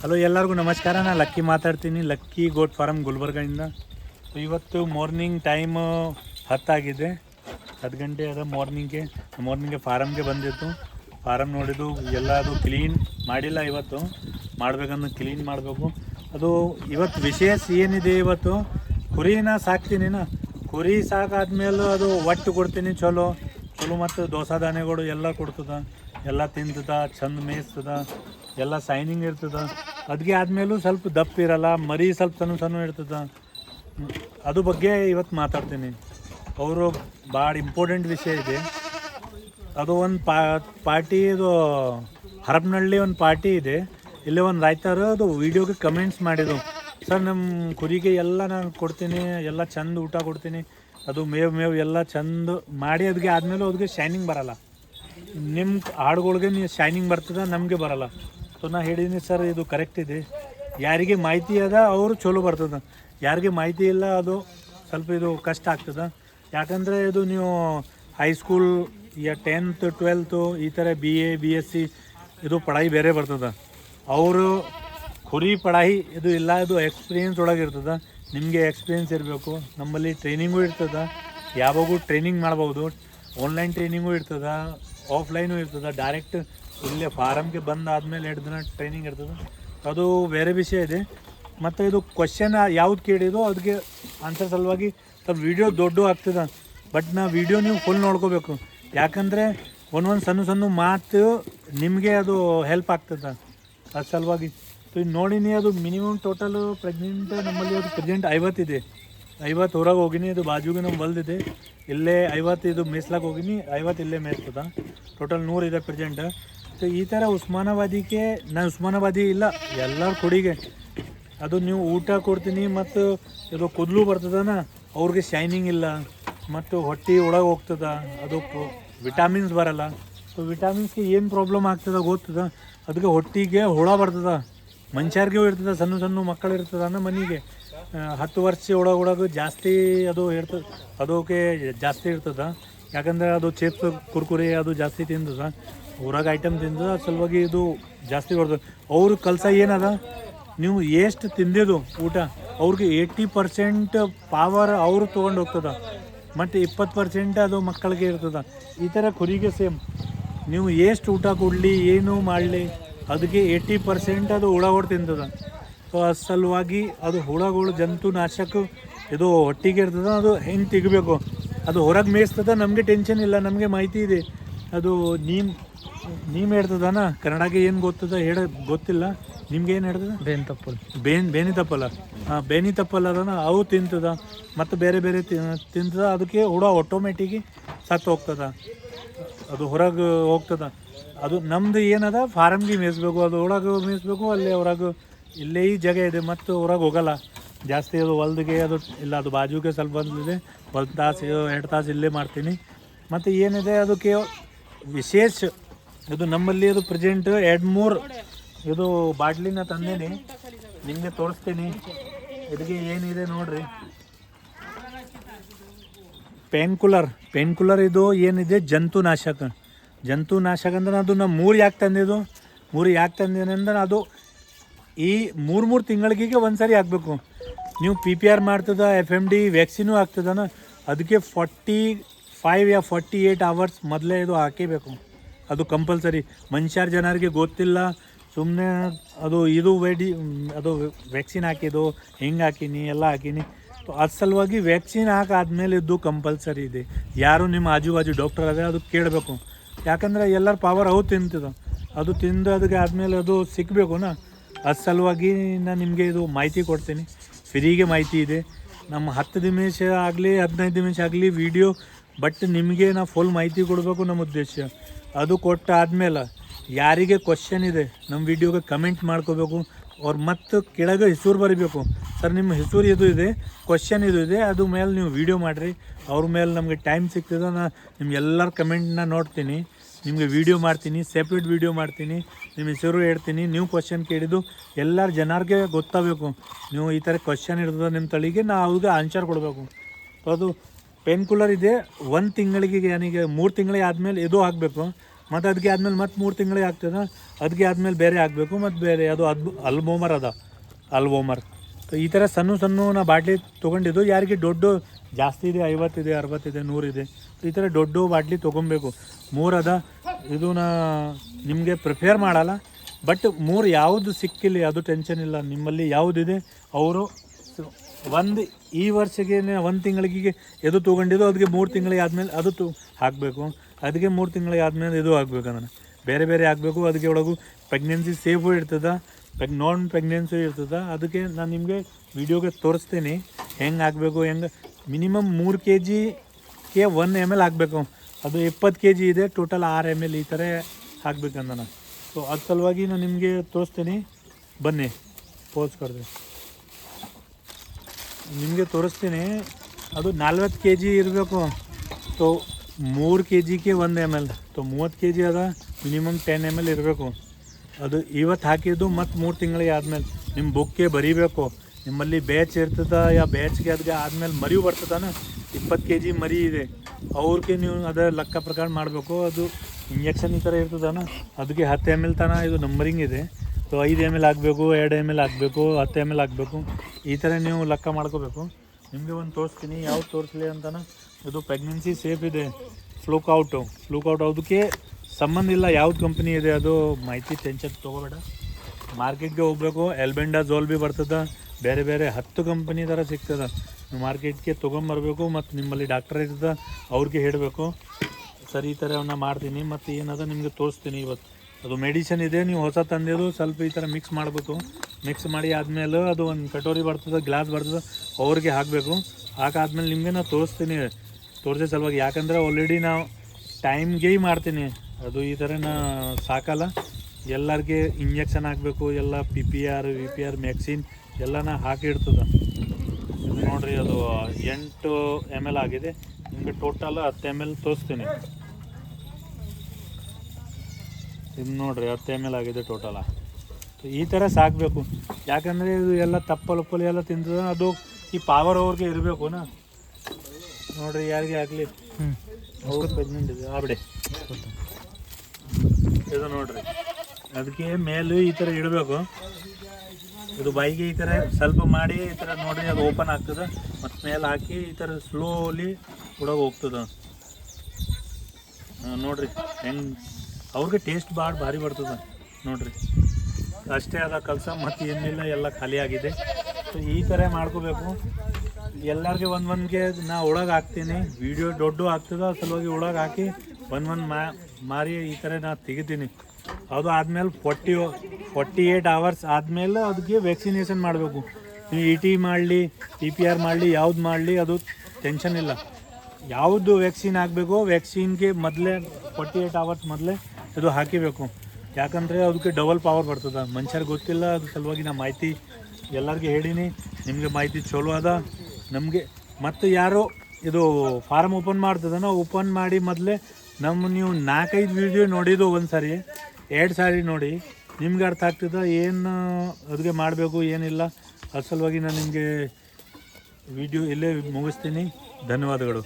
Hello ಎಲ್ಲರಿಗೂ ನಮಸ್ಕಾರ. ನಾನು ಲಕ್ಕಿ ಮಾತಾಡ್ತೀನಿ. ಲಕ್ಕಿ ಗೋಟ್ ಫಾರಮ್ ಗುಲ್ಬರ್ಗಿಂದ ಇವತ್ತು ಮಾರ್ನಿಂಗ್ ಟೈಮ್ ಹತ್ತಾಗಿದೆ. ಹತ್ತು ಗಂಟೆ ಅದ ಮಾರ್ನಿಂಗ್ಗೆ ಮಾರ್ನಿಂಗ್ಗೆ ಫಾರಮ್ಗೆ ಬಂದಿತ್ತು. ಫಾರಮ್ ನೋಡಿದ್ದು ಎಲ್ಲ ಅದು ಕ್ಲೀನ್ ಮಾಡಿಲ್ಲ ಇವತ್ತು. ಮಾಡ್ಬೇಕಂದ್ರೆ ಕ್ಲೀನ್ ಮಾಡಬೇಕು. ಅದು ಇವತ್ತು ವಿಶೇಷ ಏನಿದೆ ಇವತ್ತು? ಕುರಿನ ಸಾಕ್ತೀನಿ ನಾ. ಕುರಿ ಸಾಕಾದ್ಮೇಲೆ ಅದು ಒಟ್ಟು ಕೊಡ್ತೀನಿ ಚಲೋ. ಚಲೋ ಮತ್ತು ದೋಸಾ ದಾನೆಗಳು ಎಲ್ಲ ಕೊಡ್ತದ. ಎಲ್ಲ ತಿಂತದ, ಚಂದ ಮೇಯ್ಸ್ತದ. ಎಲ್ಲ ಸೈನಿಂಗ್ ಇರ್ತದ. ಅದಕ್ಕೆ ಆದ್ಮೇಲೂ ಸ್ವಲ್ಪ ದಪ್ಪ ಇರಲ್ಲ, ಮರಿ ಸ್ವಲ್ಪ ಸಣ್ಣ ಸಣ್ಣ ಇರ್ತದ. ಅದು ಬಗ್ಗೆ ಇವತ್ತು ಮಾತಾಡ್ತೀನಿ. ಅವರು ಭಾಳ ಇಂಪಾರ್ಟೆಂಟ್ ವಿಷಯ ಇದೆ. ಅದು ಒಂದು ಪಾ, ಪಾರ್ಟಿ ಇದು ಹರಪನಹಳ್ಳಿ ಒಂದು ಪಾರ್ಟಿ ಇದೆ. ಇಲ್ಲಿ ಒಂದು ರೈತರು ಅದು ವಿಡಿಯೋಗೆ ಕಮೆಂಟ್ಸ್ ಮಾಡಿದ್ರು. ಸರ್ ನಮ್ಮ ಕುರಿಗೆ ಎಲ್ಲ ನಾನು ಕೊಡ್ತೀನಿ, ಎಲ್ಲ ಚಂದ ಊಟ ಕೊಡ್ತೀನಿ. ಅದು ಮೇವು ಮೇವು ಎಲ್ಲ ಚಂದ ಮಾಡಿ ಅದಕ್ಕೆ ಆದಮೇಲೆ ಅದಕ್ಕೆ ಶೈನಿಂಗ್ ಬರಲ್ಲ. ನಿಮ್ಮ ಹಾಡುಗಳಿಗೆ ನೀವು ಶೈನಿಂಗ್ ಬರ್ತದೆ, ನಮಗೆ ಬರಲ್ಲ. ನಾ ಹೇಳಿದ್ದೀನಿ ಸರ್, ಇದು ಕರೆಕ್ಟ್ ಇದೆ. ಯಾರಿಗೆ ಮಾಹಿತಿ ಅದ, ಅವರು ಚಲೋ ಬರ್ತದ. ಯಾರಿಗೆ ಮಾಹಿತಿ ಇಲ್ಲ, ಅದು ಸ್ವಲ್ಪ ಇದು ಕಷ್ಟ ಆಗ್ತದೆ. ಯಾಕಂದರೆ ಇದು ನೀವು ಹೈಸ್ಕೂಲ್ ಈಗ ಟೆಂತ್ ಟ್ವೆಲ್ತು ಈ ಥರ B A B S C ಇದು ಪಢಾಯಿ ಬೇರೆ ಬರ್ತದೆ. ಅವರು ಕುರಿ ಪಡಾಯಿ ಇದು ಇಲ್ಲ, ಇದು ಎಕ್ಸ್ಪೀರಿಯನ್ಸ್ ಒಳಗೆ ಇರ್ತದೆ. ನಿಮಗೆ ಎಕ್ಸ್ಪೀರಿಯನ್ಸ್ ಇರಬೇಕು, ನಮ್ಮಲ್ಲಿ ಟ್ರೈನಿಂಗೂ ಇರ್ತದೆ. ಯಾವಾಗೂ ಟ್ರೈನಿಂಗ್ ಮಾಡ್ಬೋದು. ಆನ್ಲೈನ್ ಟ್ರೈನಿಂಗು ಇರ್ತದೆ ಆಫ್ಲೈನು ಇರ್ತದೆ ಡೈರೆಕ್ಟ್ ಇಲ್ಲೇ ಫಾರಮ್ಗೆ ಬಂದಾದ್ಮೇಲೆ ಎರಡು ದಿನ ಟ್ರೈನಿಂಗ್ ಇರ್ತದೆ. ಅದು ಬೇರೆ ವಿಷಯ ಇದೆ. ಮತ್ತು ಇದು ಕ್ವಶನ್ ಯಾವ್ದು ಕೇಳಿದೋ ಅದಕ್ಕೆ ಆನ್ಸರ್ ಸಲುವಾಗಿ ಸ್ವಲ್ಪ ವಿಡಿಯೋ ದೊಡ್ಡ ಆಗ್ತದೆ. ಬಟ್ ನಾ ವಿಡಿಯೋ ನೀವು ಫುಲ್ ನೋಡ್ಕೋಬೇಕು. ಯಾಕಂದರೆ ಒಂದೊಂದು ಸಣ್ಣ ಸಣ್ಣ ಮಾತು ನಿಮಗೆ ಅದು ಹೆಲ್ಪ್ ಆಗ್ತದೆ. ಅದ್ರ ಸಲುವಾಗಿ ಇದು ನೋಡಿನಿ ಅದು ಮಿನಿಮಮ್ ಟೋಟಲು ಪ್ರೆಗ್ನೆಂಟ್ ನಮ್ಮಲ್ಲಿ ಅದು ಪ್ರೆಸೆಂಟ್ ಐವತ್ತಿದೆ ಐವತ್ತು ಹೊರಗೆ ಹೋಗಿನಿ, ಇದು ಬಾಜುಗೆ ನಮ್ಮ ಬಲ್ದಿದೆ ಇಲ್ಲೇ ಐವತ್ತು ಇದು ಮೇಯ್ಸ್ಲಾಕ್ ಹೋಗಿನಿ, ಐವತ್ತು ಇಲ್ಲೇ ಮೇಯ್ಸ್ತದ ಟೋಟಲ್ ನೂರಿದೆ ಪ್ರೆಸೆಂಟ್ ಸೊ ಈ ಥರ ಉಸ್ಮಾನಾಬಾದಿಗೆ ನಾನು ಉಸ್ಮಾನಾಬಾದಿ ಇಲ್ಲ, ಎಲ್ಲರ ಕೊಡಿಗೆ. ಅದು ನೀವು ಊಟ ಕೊಡ್ತೀನಿ ಮತ್ತು ಇದು ಕುದ್ಲು ಬರ್ತದನ, ಅವ್ರಿಗೆ ಶೈನಿಂಗ್ ಇಲ್ಲ, ಮತ್ತು ಹೊಟ್ಟೆ ಒಳಗೆ ಹೋಗ್ತದ, ಅದು ವಿಟಾಮಿನ್ಸ್ ಬರಲ್ಲ. ಸೊ ವಿಟಾಮಿನ್ಸ್ಗೆ ಏನು ಪ್ರಾಬ್ಲಮ್ ಆಗ್ತದ ಗೊತ್ತದ? ಅದಕ್ಕೆ ಹೊಟ್ಟಿಗೆ ಹುಳ ಬರ್ತದ, ಮನುಷ್ಯರಿಗೆ ಇರ್ತದೆ, ಸಣ್ಣ ಸಣ್ಣ ಮಕ್ಕಳು ಇರ್ತದ ನಮ್ಮ ಮನೆಗೆ. ಹತ್ತು ವರ್ಷ ಒಳಗೆ ಒಳಗೆ ಜಾಸ್ತಿ ಅದು ಇರ್ತದೆ, ಅದಕ್ಕೆ ಜಾಸ್ತಿ ಇರ್ತದ. ಯಾಕಂದರೆ ಅದು ಚಿಪ್ಸ್ ಕುರ್ಕುರಿ ಅದು ಜಾಸ್ತಿ ತಿಂದು ಸರ್ ಊರಾಗ ಐಟಮ್ ತಿಂದು ಅದ್ರ ಸಲುವಾಗಿ ಇದು ಜಾಸ್ತಿ ಬರ್ತದೆ. ಅವ್ರ ಕಲ್ಸ ಏನದ? ನೀವು ಎಷ್ಟು ತಿಂದಿದ್ದು ಊಟ, ಅವ್ರಿಗೆ ಏಯ್ಟಿ ಪರ್ಸೆಂಟ್ ಪವರ್ ಅವರು ತೊಗೊಂಡು ಹೋಗ್ತದೆ. ಮತ್ತು ಇಪ್ಪತ್ತು ಪರ್ಸೆಂಟ್ ಅದು ಮಕ್ಕಳಿಗೆ ಇರ್ತದೆ. ಈ ಥರ ಕುರಿಗೆ ಸೇಮ್ ನೀವು ಎಷ್ಟು ಊಟ ಕೊಡಲಿ, ಏನು ಮಾಡಲಿ ಅದಕ್ಕೆ ಏಯ್ಟಿ ಪರ್ಸೆಂಟ್ ಅದು ಹುಳಗಳು ತಿಂತದೆ. ಸೊ ಅದ್ರ ಸಲುವಾಗಿ ಅದು ಹುಳಗಳು, ಜಂತು ನಾಶಕ ಇದು ಹೊಟ್ಟಿಗೆ ಇರ್ತದೆ, ಅದು ಹೆಂಗೆ ತೆಗಿಬೇಕು? ಅದು ಹೊರಗೆ ಮೇಯಿಸ್ತದ ನಮಗೆ ಟೆನ್ಷನ್ ಇಲ್ಲ ನಮಗೆ ಮಾಹಿತಿ ಇದೆ. ಅದು ನೀಮ್ ನೀಮ್ ಹೇಳ್ತದನ? ಕನ್ನಡಗೆ ಏನು ಗೊತ್ತದ ಹೇಳ ಗೊತ್ತಿಲ್ಲ. ನಿಮ್ಗೆ ಏನು ಹೇಳ್ತದ? ಬೇನ್ ತಪ್ಪಲ್. ಬೇನ್ ಬೇನಿ ತಪ್ಪಲ್ಲ ಹಾಂ ಬೇನಿ ತಪ್ಪಲ್ಲ ಅದನ್ನ ಅವು ತಿಂತದ. ಮತ್ತು ಬೇರೆ ಬೇರೆ ತಿಂತದ ಅದಕ್ಕೆ ಹುಡ ಆಟೋಮೆಟಿಗೆ ಸತ್ತು ಹೋಗ್ತದ. ಅದು ಹೊರಗೆ ಹೋಗ್ತದ. ಅದು ನಮ್ದು ಏನದ? ಫಾರಮ್ಗೆ ಮೇಯಿಸ್ಬೇಕು ಅದು ಒಳಗೆ ಮೇಯಿಸ್ಬೇಕು ಅಲ್ಲೇ ಹೊರಗೆ ಇಲ್ಲೇ ಈ ಜಾಗ ಇದೆ ಮತ್ತು ಹೊರಗೆ ಹೋಗಲ್ಲ. ಜಾಸ್ತಿ ಅದು ಹೊಲ್ದಿಗೆ ಅದು ಇಲ್ಲ, ಅದು ಬಾಜುಗೆ ಸ್ವಲ್ಪ ಬಂದಿದೆ. ಒಂದು ತಾಸು, ಎರಡು ತಾಸು ಇಲ್ಲೇ ಮಾಡ್ತೀನಿ. ಮತ್ತು ಏನಿದೆ ಅದಕ್ಕೆ ವಿಶೇಷ. ಇದು ನಮ್ಮಲ್ಲಿ ಅದು ಪ್ರೆಸೆಂಟ್ ಎರಡು ಮೂರು. ಇದು ಬಾಟ್ಲಿನ ತಂದೇನಿ. ನಿಮಗೆ ತೋರಿಸ್ತೀನಿ. ಇದಕ್ಕೆ ಏನಿದೆ ನೋಡ್ರಿ. ಪೇನ್ ಕೂಲರ್ ಇದು ಏನಿದೆ? ಜಂತು ನಾಶಕ ಜಂತು ನಾಶಕ ಅಂದ್ರೆ ಅದು ನಮ್ಮ ಮೂರು ಯಾಕೆ ತಂದಿದ್ದು? ಮೂರು ಯಾಕೆ ತಂದಿದೆ ಅಂದ್ರೆ ಅದು ಈ ಮೂರು ಮೂರು ತಿಂಗಳಿಗೆ ಒಂದು ಸರಿ ಹಾಕಬೇಕು. ನೀವು ಪಿ ಪಿ ಆರ್ ಮಾಡ್ತದ ಎಫ್ ಎಂ ಡಿ ವ್ಯಾಕ್ಸಿನೂ ಆಗ್ತದನ ಅದಕ್ಕೆ ಫಾರ್ಟಿ ಫೈವ್ ಯಾ ಫಾರ್ಟಿ ಏಯ್ಟ್ ಅವರ್ಸ್ ಮೊದಲೇ ಇದು ಹಾಕೇಬೇಕು. ಅದು ಕಂಪಲ್ಸರಿ ಮನುಷ್ಯರ ಜನರಿಗೆ ಗೊತ್ತಿಲ್ಲ ಸುಮ್ಮನೆ ಅದು ಇದು ವೆಡಿ, ಅದು ವ್ಯಾಕ್ಸಿನ್ ಹಾಕಿದ್ದು, ಹೆಂಗೆ ಹಾಕೀನಿ, ಎಲ್ಲ ಹಾಕೀನಿ. ಅದ ಸಲುವಾಗಿ ವ್ಯಾಕ್ಸಿನ್ ಹಾಕಾದ್ಮೇಲೆ ಇದ್ದು ಕಂಪಲ್ಸರಿ ಇದೆ. ಯಾರು ನಿಮ್ಮ ಆಜು ಬಾಜು ಡಾಕ್ಟರ್ ಅದೇ, ಅದು ಕೇಳಬೇಕು. ಯಾಕಂದರೆ ಎಲ್ಲರ ಪವರ್ ಅವು ತಿಂತದ. ಅದು ತಿಂದು ಅದಕ್ಕೆ ಆದಮೇಲೆ ಅದು ಸಿಕ್ಕಬೇಕು ನಾ ಅದ್ರ ಸಲುವಾಗಿ ನಾನು ನಿಮಗೆ ಇದು ಮಾಹಿತಿ ಕೊಡ್ತೀನಿ. ಫ್ರೀಗೆ ಮಾಹಿತಿ ಇದೆ. ನಮ್ಮ ಹತ್ತು ನಿಮಿಷ ಆಗಲಿ, ಹದಿನೈದು ನಿಮಿಷ ಆಗಲಿ ವಿಡಿಯೋ ಬಟ್ ನಿಮಗೆ ನಾ ಫುಲ್ ಮಾಹಿತಿ ಕೊಡಬೇಕು ನಮ್ಮ ಉದ್ದೇಶ. ಅದು ಕೊಟ್ಟ ಆದಮೇಲೆ ಯಾರಿಗೆ ಕ್ವಶನ್ ಇದೆ ನಮ್ಮ ವಿಡಿಯೋಗೆ ಕಮೆಂಟ್ ಮಾಡ್ಕೋಬೇಕು. ಅವ್ರು ಮತ್ತು ಕೆಳಗೆ ಹೆಸರು ಬರೀಬೇಕು. ಸರ್ ನಿಮ್ಮ ಹೆಸರು ಇದು ಇದೆ ಕ್ವಶನ್ ಇದು ಇದೆ, ಅದು ಮೇಲೆ ನೀವು ವಿಡಿಯೋ ಮಾಡಿರಿ. ಅವ್ರ ಮೇಲೆ ನಮಗೆ ಟೈಮ್ ಸಿಗ್ತದೆ ನಾನು ನಿಮ್ಮ ಎಲ್ಲರ ಕಮೆಂಟ್ನ ನೋಡ್ತೀನಿ. ನಿಮಗೆ ವಿಡಿಯೋ ಮಾಡ್ತೀನಿ ಸೆಪ್ರೇಟ್ ವಿಡಿಯೋ ಮಾಡ್ತೀನಿ ನಿಮ್ಮ ಹೆಸರು ಹೇಳ್ತೀನಿ, ನೀವು ಕ್ವಶನ್ ಕೇಳಿದ್ದು ಎಲ್ಲರ ಜನರಿಗೆ ಗೊತ್ತಾಗಬೇಕು. ನೀವು ಈ ಥರ ಕ್ವಶನ್ ಇರ್ತದೆ ನಿಮ್ಮ ತಳಿಗೆ ನಾ ಅವ್ರಿಗೆ ಆನ್ಸರ್ ಕೊಡಬೇಕು. ಅದು ಪೇನ್ ಕೂಲರ್ ಇದೆ, ಒಂದು ತಿಂಗಳಿಗೆ ನನಗೆ ಮೂರು ತಿಂಗಳಿಗೆ ಆದಮೇಲೆ ಇದು ಹಾಕಬೇಕು ಮತ್ತು ಅದಕ್ಕೆ ಆದಮೇಲೆ ಮತ್ತೆ ಮೂರು ತಿಂಗಳಿಗೆ ಆಗ್ತದೆ ಅದಕ್ಕೆ ಆದಮೇಲೆ ಬೇರೆ ಆಗಬೇಕು, ಮತ್ತು ಬೇರೆ ಅದು ಅದು ಅಲ್ಬೋಮರ್ ಅದ, ಅಲ್ಬೋಮರ್. ಈ ಥರ ಸಣ್ಣ ಸಣ್ಣ ನಾ ಬಾಟ್ಲಿ ತೊಗೊಂಡಿದ್ದು, ಯಾರಿಗೆ ದೊಡ್ಡ ಜಾಸ್ತಿ ಇದೆ ಐವತ್ತಿದೆ ಅರವತ್ತಿದೆ ನೂರಿದೆ ಈ ಥರ ದೊಡ್ಡ ಬಾಟ್ಲಿ ತೊಗೊಬೇಕು ಮೂರದ ಅದ, ಇದು ನಾ ನಿಮಗೆ ಪ್ರಿಪೇರ್ ಮಾಡಲ್ಲ. ಬಟ್ ಮೂರು ಯಾವುದು ಸಿಕ್ಕಿಲ್ಲ ಅದು ಟೆನ್ಷನ್ ಇಲ್ಲ. ನಿಮ್ಮಲ್ಲಿ ಯಾವುದಿದೆ, ಅವರು ಒಂದು ಈ ವರ್ಷಗೆ ಒಂದು ತಿಂಗಳಿಗೆ ಎದು ತೊಗೊಂಡಿದ್ದು ಅದಕ್ಕೆ ಮೂರು ತಿಂಗಳಿಗೆ ಆದಮೇಲೆ ಅದು ತು ಹಾಕಬೇಕು. ಅದಕ್ಕೆ ಮೂರು ತಿಂಗಳಿಗೆ ಆದಮೇಲೆ ಇದು ಆಗಬೇಕು ನಾನು ಬೇರೆ ಬೇರೆ ಆಗಬೇಕು ಅದಕ್ಕೆ ಒಳಗು ಪ್ರೆಗ್ನೆನ್ಸಿ ಸೇಫು ಇರ್ತದೆ ಪ್ರೆಗ್ ನಾನ್ ಪ್ರೆಗ್ನೆನ್ಸಿ ಇರ್ತದೆ. ಅದಕ್ಕೆ ನಾನು ನಿಮಗೆ ವಿಡಿಯೋಗೆ ತೋರಿಸ್ತೀನಿ. ಹೆಂಗೆ ಆಗಬೇಕು ಹೆಂಗೆ ಮಿನಿಮಮ್ ಮೂರು ಕೆ ಜಿಗೆ ಒನ್ ಎಂ ಎಲ್ ಹಾಕಬೇಕು. ಅದು ಇಪ್ಪತ್ತು ಕೆ ಜಿ ಇದೆ ಟೋಟಲ್ ಆರು ಎಂ ಎಲ್ ಈ ಥರ ಹಾಕ್ಬೇಕಂದ ನಾನು ಸೊ ಅದ್ರ ಸಲುವಾಗಿ ನಾನು ನಿಮಗೆ ತೋರಿಸ್ತೀನಿ. ಬನ್ನಿ ಪೋಸ್ ಕರೆದೆ ನಿಮಗೆ ತೋರಿಸ್ತೀನಿ. ಅದು ನಲ್ವತ್ತು ಕೆ ಜಿ ಇರಬೇಕು. ಸೊ ಮೂರು ಕೆ ಜಿಗೆ ಒಂದು ಎಂ ಎಲ್ ಸೊ ಮೂವತ್ತು ಕೆ ಜಿ ಅದ, ಮಿನಿಮಮ್ ಟೆನ್ ಎಂ ಎಲ್ ಇರಬೇಕು. ಅದು ಇವತ್ತು ಹಾಕಿದ್ದು ಮತ್ತು ಮೂರು ತಿಂಗಳಿಗೆ ಆದಮೇಲೆ. ನಿಮ್ಮ ಬುಕ್ಗೆ ಬರೀಬೇಕು. ನಿಮ್ಮಲ್ಲಿ ಬ್ಯಾಚ್ ಇರ್ತದ, ಯಾ ಬ್ಯಾಚ್ಗೆ ಅದಕ್ಕೆ ಆದಮೇಲೆ ಮರಿ ಬರ್ತದಾನ? ಇಪ್ಪತ್ತು ಕೆ ಜಿ ಮರಿ ಇದೆ. ಅವ್ರಿಗೆ ನೀವು ಅದೇ ಲೆಕ್ಕ ಪ್ರಕಾರ ಮಾಡಬೇಕು, ಅದು ಇಂಜೆಕ್ಷನ್ ಈ ಥರ ಇರ್ತದಾನ? ಅದಕ್ಕೆ ಹತ್ತು ಎಂ ಎಲ್ ತನ ಇದು ನಂಬರಿಂಗ್ ಇದೆ. ಸೊ ಐದು ಎಂ ಎಲ್ ಆಗಬೇಕು, ಎರಡು ಎಂ ಎಲ್ ಆಗಬೇಕು, ಹತ್ತು ಎಂ ಎಲ್ ಆಗಬೇಕು, ಈ ಥರ ನೀವು ಲೆಕ್ಕ ಮಾಡ್ಕೋಬೇಕು. ನಿಮಗೆ ಒಂದು ತೋರಿಸ್ತೀನಿ, ಯಾವ್ದು ತೋರಿಸ್ಲಿ ಅಂತಾನೆ? ಇದು ಪ್ರೆಗ್ನೆನ್ಸಿ ಸೇಫ್ ಇದೆ. ಫ್ಲೂಕೌಟು ಫ್ಲೂಕೌಟ್ ಅದಕ್ಕೆ ಸಂಬಂಧ ಇಲ್ಲ ಯಾವ್ದು ಕಂಪ್ನಿ ಇದೆ, ಅದು ಮಾಹಿತಿ ಟೆನ್ಷನ್ ತೊಗೋಬೇಡ. ಮಾರ್ಕೆಟ್ಗೆ ಹೋಗ್ಬೇಕು ಎಲ್ಬೆಂಡಾ ಜೋಲ್ ಭೀ ಬರ್ತದೆ, ಬೇರೆ ಬೇರೆ ಹತ್ತು ಕಂಪನಿ ಥರ ಸಿಗ್ತದೆ. ನೀವು ಮಾರ್ಕೆಟ್ಗೆ ತೊಗೊಂಬರ್ಬೇಕು ಮತ್ತು ನಿಮ್ಮಲ್ಲಿ ಡಾಕ್ಟರ್ ಇರ್ತದ, ಅವ್ರಿಗೆ ಹೇಳಬೇಕು. ಸರಿ, ಈ ಥರ ಅವನ್ನ ಮಾಡ್ತೀನಿ, ಮತ್ತು ಏನದ ನಿಮಗೆ ತೋರಿಸ್ತೀನಿ ಇವತ್ತು. ಅದು ಮೆಡಿಸಿನ್ ಇದೆ, ನೀವು ಹೊಸ ತಂದಿದ್ದು, ಸ್ವಲ್ಪ ಈ ಥರ ಮಿಕ್ಸ್ ಮಾಡಬೇಕು. ಮಿಕ್ಸ್ ಮಾಡಿ ಆದಮೇಲೆ ಅದು ಒಂದು ಕಟೋರಿ ಬರ್ತದೆ ಗ್ಲಾಸ್ ಬರ್ತದೆ, ಅವ್ರಿಗೆ ಹಾಕಬೇಕು. ಹಾಕಾದ್ಮೇಲೆ ನಿಮಗೆ ನಾನು ತೋರಿಸ್ತೀನಿ. ತೋರಿಸೋ ಸಲುವಾಗಿ, ಯಾಕಂದರೆ ಆಲ್ರೆಡಿ ನಾವು ಟೈಮ್ಗೆ ಮಾಡ್ತೀನಿ. ಅದು ಈ ಥರ ನಾ ಸಾಕಲ್ಲ. ಎಲ್ಲರಿಗೆ ಇಂಜೆಕ್ಷನ್ ಹಾಕಬೇಕು ಎಲ್ಲ P P R V P R Maxine ಎಲ್ಲನ ಹಾಕಿಡ್ತದ ಇದು ನೋಡ್ರಿ ಅದು ಎಂಟು ಎಂ ಎಲ್ ಆಗಿದೆ. ನಿಮಗೆ ಟೋಟಲ್ ಹತ್ತು ಎಂ ಎಲ್ ತೋರಿಸ್ತೀನಿ. ಇದು ನೋಡ್ರಿ ಹತ್ತು ಎಂ ಎಲ್ ಆಗಿದೆ ಟೋಟಲ ಈ ಥರ ಸಾಕಬೇಕು. ಯಾಕಂದರೆ ಇದು ಎಲ್ಲ ತಪ್ಪಲು ಎಲ್ಲ ತಿಂತದ ಅದು ಈ ಪವರ್ ಅವ್ರಿಗೆ ಇರಬೇಕು ನಾ ನೋಡ್ರಿ ಯಾರಿಗೆ ಆಗಲಿ. ಹ್ಞೂ ಇದೆ. ಆಬಿಡೆ ಇದು ನೋಡ್ರಿ. ಅದಕ್ಕೆ ಮೇಲೂ ಈ ಥರ ಇಡಬೇಕು. ಇದು ಬಾಯಿಗೆ ಈ ಥರ ಸ್ವಲ್ಪ ಮಾಡಿ ಈ ಥರ ನೋಡಿ ಅದು ಓಪನ್ ಆಗ್ತದೆ. ಮತ್ತು ಮೇಲೆ ಹಾಕಿ ಈ ಥರ ಸ್ಲೋಲಿ ಒಳಗೆ ಹೋಗ್ತದೆ. ನೋಡಿರಿ, ಹೆಂಗ್, ಅವ್ರಿಗೆ ಟೇಸ್ಟ್ ಭಾಳ ಭಾರಿ ಬರ್ತದೆ. ನೋಡಿರಿ, ಅಷ್ಟೇ ಅದ ಕೆಲಸ, ಮತ್ತು ಏನಿಲ್ಲ, ಎಲ್ಲ ಖಾಲಿ ಆಗಿದೆ. ಸೊ ಈ ಥರ ಮಾಡ್ಕೋಬೇಕು. ಎಲ್ಲರಿಗೆ ಒಂದು ಒಂದ್ಗೆ ನಾ ಒಳಗೆ ಹಾಕ್ತೀನಿ. ವಿಡಿಯೋ ದೊಡ್ಡ ಆಗ್ತದೆ ಸಲುವಾಗಿ ಒಳಗೆ ಹಾಕಿ ಒಂದು ಒಂದು ಮಾರಿ ಈ ಥರ ನಾ ತೆಗಿತೀನಿ. ಅದು ಆದಮೇಲೆ ಫೋರ್ಟಿ ಫೋರ್ಟಿ ಏಯ್ಟ್ ಅವರ್ಸ್ ಆದಮೇಲೆ ಅದಕ್ಕೆ ವ್ಯಾಕ್ಸಿನೇಷನ್ ಮಾಡಬೇಕು. ನೀವು ಇ ಟಿ ಮಾಡಲಿ ಪಿ ಪಿ ಆರ್ ಮಾಡಲಿ, ಯಾವ್ದು ಮಾಡಲಿ, ಅದು ಟೆನ್ಷನ್ ಇಲ್ಲ. ಯಾವುದು ವ್ಯಾಕ್ಸಿನ್ ಆಗಬೇಕು ವ್ಯಾಕ್ಸಿನ್ಗೆ ಮೊದಲೇ ಫೋರ್ಟಿ ಏಯ್ಟ್ ಅವರ್ಸ್ ಮೊದಲೇ ಇದು ಹಾಕಿಬೇಕು. ಯಾಕಂದರೆ ಅದಕ್ಕೆ ಡಬಲ್ ಪವರ್ ಬರ್ತದೆ. ಮನುಷ್ಯರಿಗೆ ಗೊತ್ತಿಲ್ಲ, ಅದ್ರ ಸಲುವಾಗಿ ನಾ ಮಾಹಿತಿ ಎಲ್ಲರಿಗೆ ಹೇಳೀನಿ. ನಿಮಗೆ ಮಾಹಿತಿ ಚಲೋ ಅದ. ನಮಗೆ ಮತ್ತು ಯಾರು ಇದು ಫಾರ್ಮ್ ಓಪನ್ ಮಾಡ್ತದನೋ ಓಪನ್ ಮಾಡಿ ಮೊದಲೇ ನಮ್ಮ ನೀವು ನಾಲ್ಕೈದು ವಿಡಿಯೋ ನೋಡಿದ್ದು ಒಂದು ಸಾರಿ ಎರಡು ಸಾರಿ ನೋಡಿ, ನಿಮ್ಗೆ ಅರ್ಥ ಆಗ್ತದೆ? ಏನು ಅದಕ್ಕೆ ಮಾಡಬೇಕು, ಏನಿಲ್ಲ? ಅಸಲವಾಗಿ ಸಲುವಾಗಿ ನಾನು ನಿಮಗೆ ವಿಡಿಯೋ ಇಲ್ಲೇ ಮುಗಿಸ್ತೀನಿ. ಧನ್ಯವಾದಗಳು.